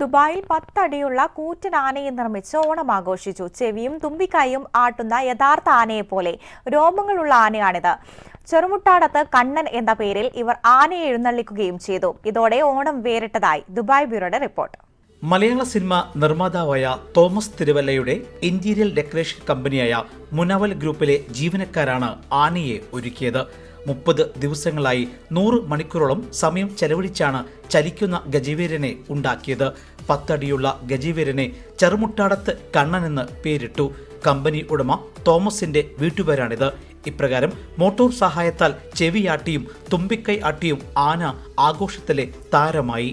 ദുബായിൽ പത്തടിയുള്ള കൂറ്റൻ ആനയെ നിർമ്മിച്ച് ഓണം ആഘോഷിച്ചു ചെവിയും തുമ്പിക്കൈയും ആട്ടുന്ന യഥാർത്ഥ ആനയെ പോലെ രോമങ്ങളുള്ള ആനയാണിത്. ചെറുമുട്ടാടത്ത് കണ്ണൻ എന്ന പേരിൽ ഇവർ ആനയെ എഴുന്നള്ളിക്കുകയും ചെയ്തു. ഇതോടെ ഓണം വേറിട്ടതായി ദുബായ് ബ്യൂറോയുടെ റിപ്പോർട്ട്. മലയാള സിനിമ നിർമ്മാതാവായ തോമസ് തിരുവല്ലയുടെ ഇന്റീരിയൽ ഡെക്കറേഷൻ കമ്പനിയായ മുനവൽ ഗ്രൂപ്പിലെ ജീവനക്കാരാണ് ആനയെ ഒരുക്കിയത്. മുപ്പത് ദിവസങ്ങളായി നൂറ് മണിക്കൂറോളം സമയം ചെലവഴിച്ചാണ് ചലിക്കുന്ന ഗജവീരനെ ഉണ്ടാക്കിയത്. പത്തടിയുള്ള ഗജീവീരനെ ചെറുമുട്ടാടത്ത് കണ്ണനെന്ന് പേരിട്ടു. കമ്പനി ഉടമ തോമസിന്റെ വീട്ടുപേരാണിത്. ഇപ്രകാരം മോട്ടോർ സഹായത്താൽ ചെവിയാട്ടിയും തുമ്പിക്കൈ ആട്ടിയും ആന ആഘോഷത്തിലെ താരമായി.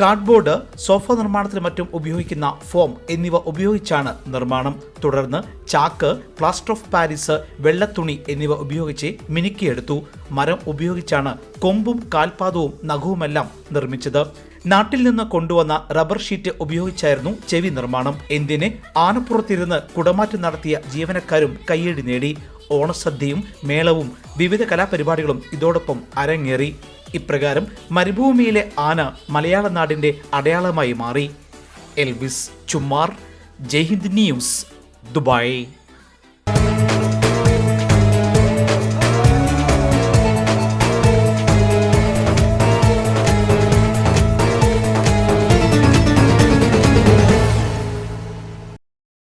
കാർഡ്ബോർഡ് സോഫ നിർമ്മാണത്തിന് മറ്റും ഉപയോഗിക്കുന്ന ഫോം എന്നിവ ഉപയോഗിച്ചാണ് നിർമ്മാണം. തുടർന്ന് ചാക്ക് പ്ലാസ്റ്റർ ഓഫ് പാരീസ് വെള്ളത്തുണി എന്നിവ ഉപയോഗിച്ച് മിനുക്കിയെടുത്തു മരം ഉപയോഗിച്ചാണ് കൊമ്പും കാൽപാദവും നഖവുമെല്ലാം നിർമ്മിച്ചത്. നാട്ടിൽ നിന്ന് കൊണ്ടുവന്ന റബ്ബർ ഷീറ്റ് ഉപയോഗിച്ചായിരുന്നു ചെവി നിർമ്മാണം. എന്തിന്? ആനപ്പുറത്തിരുന്ന് കുടമാറ്റം നടത്തിയ ജീവനക്കാരും കയ്യടി നേടി. ഓണസദ്യയും മേളവും വിവിധ കലാപരിപാടികളും ഇതോടൊപ്പം അരങ്ങേറി. ഇപ്രകാരം മരുഭൂമിയിലെ ആന മലയാള നാടിന്റെ അടയാളമായി മാറി. Elvis Chumar Jaihind news Dubai.